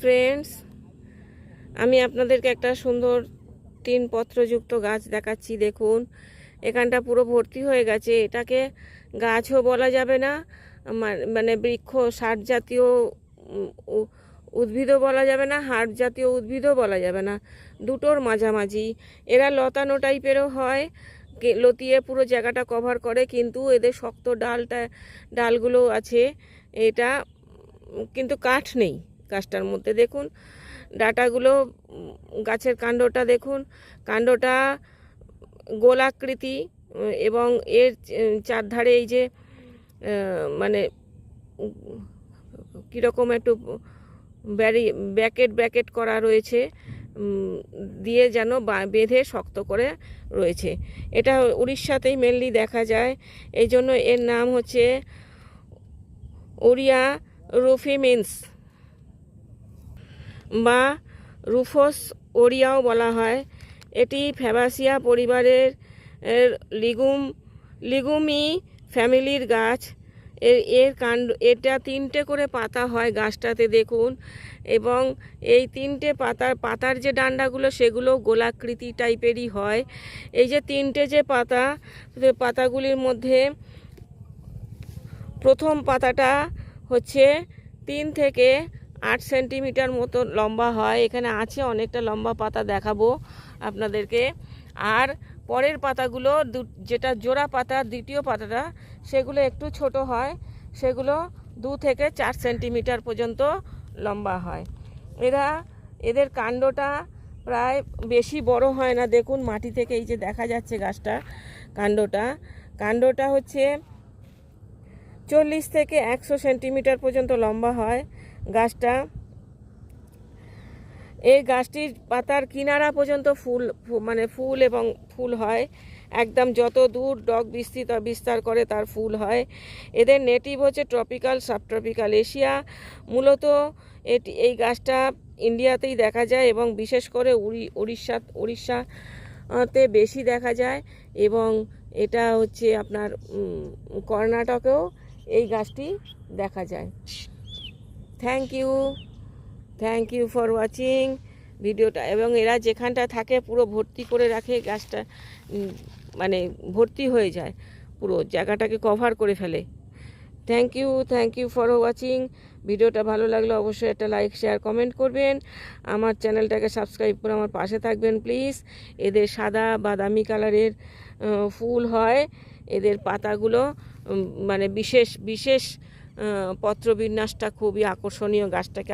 Friends আমি আপনাদেরকে একটা সুন্দর তিন পত্রযুক্ত গাছ দেখাচ্ছি, দেখুন। এখানটা পুরো ভর্তি হয়ে গেছে। এটাকে গাছও বলা যাবে না মানে বৃক্ষ ষাট জাতীয় উদ্ভিদও বলা যাবে না হাট জাতীয় উদ্ভিদও বলা যাবে না। দুটোর মাঝামাঝি। এরা লতানো টাইপেরও হয় লতিয়ে পুরো জায়গাটা কভার করে, কিন্তু এদের শক্ত ডালটা, ডালগুলো আছে। এটা, কিন্তু কাঠ নেই। গাছটার মধ্যে দেখুন। ডাটাগুলো গাছের কাণ্ডটা দেখুন। কাণ্ডটা গোলাকৃতি এবং এর চারধারে এই যে মানে কীরকম একটু ব্যারি, ব্যাকেট ব্যাকেট করা রয়েছে দিয়ে যেন বেঁধে শক্ত করে রয়েছে। এটা উড়িষ্যাতেই মেনলি দেখা যায়। এই জন্য এর নাম হচ্ছে ওরিয়া রুফিমিন্স। বা রুফোস ওরিয়াও বলা হয়। এটি ফ্যাবাসিয়া পরিবারের লিগুম, লিগুমি ফ্যামিলির গাছ। এর এর কাণ্ড, এটা তিনটে করে পাতা হয় গাছটাতে, দেখুন। এবং এই তিনটে পাতার পাতার যে ডান্ডাগুলো, সেগুলো গোলাকৃতি টাইপেরই হয়। এই যে তিনটে যে পাতা পাতাগুলির মধ্যে প্রথম পাতাটা হচ্ছে তিন থেকে আট সেন্টিমিটার মতো লম্বা হয়। এখানে আছে অনেকটা লম্বা পাতা দেখাবো আপনাদেরকে। আর পরের পাতাগুলো দু- যেটা জোড়া পাতা, দ্বিতীয় পাতাটা, সেগুলো একটু ছোট হয়। সেগুলো দু থেকে চার সেন্টিমিটার পর্যন্ত লম্বা হয়। এরা, এদের কাণ্ডটা প্রায় বেশি বড় হয় না। দেখুন, মাটি থেকে এই যে দেখা যাচ্ছে গাছটা, কাণ্ডটা। কাণ্ডটা হচ্ছে চল্লিশ থেকে একশো সেন্টিমিটার পর্যন্ত লম্বা হয়। গাছটা। এই গাছটির পাতার কিনারা পর্যন্ত ফুল মানে ফুল এবং ফুল হয়। একদম যত দূর ডগ বিস্তৃত, বিস্তার করে তার ফুল হয়। এদের নেটিভ হচ্ছে ট্রপিক্যাল সাবট্রপিক্যাল এশিয়া মূলত এটি, এই গাছটা ইন্ডিয়াতেই দেখা যায় এবং বিশেষ করে উড়ি, উড়িষ্যা, উড়িষ্যাতে বেশি দেখা যায় এবং এটা হচ্ছে আপনার কর্ণাটকেও এই গাছটি দেখা যায়। Thank you thank you for watching ভিডিওটা এবং এরা যেখানটা থাকে পুরো ভর্তি করে রাখে গাছটা মানে ভর্তি হয়ে যায়। পুরো জায়গাটাকে কভার করে ফেলে। Thank you thank you for watching ভিডিওটা ভালো লাগলে অবশ্যই একটা লাইক শেয়ার কমেন্ট করবেন। আমার চ্যানেলটাকে সাবস্ক্রাইব করে আমার পাশে থাকবেন প্লিজ এদের সাদা বাদামি কালারের ফুল হয়। এদের পাতাগুলো মানে বিশেষ বিশেষ পত্রবিন্যাসটা খুবই আকর্ষণীয় গাছটাকে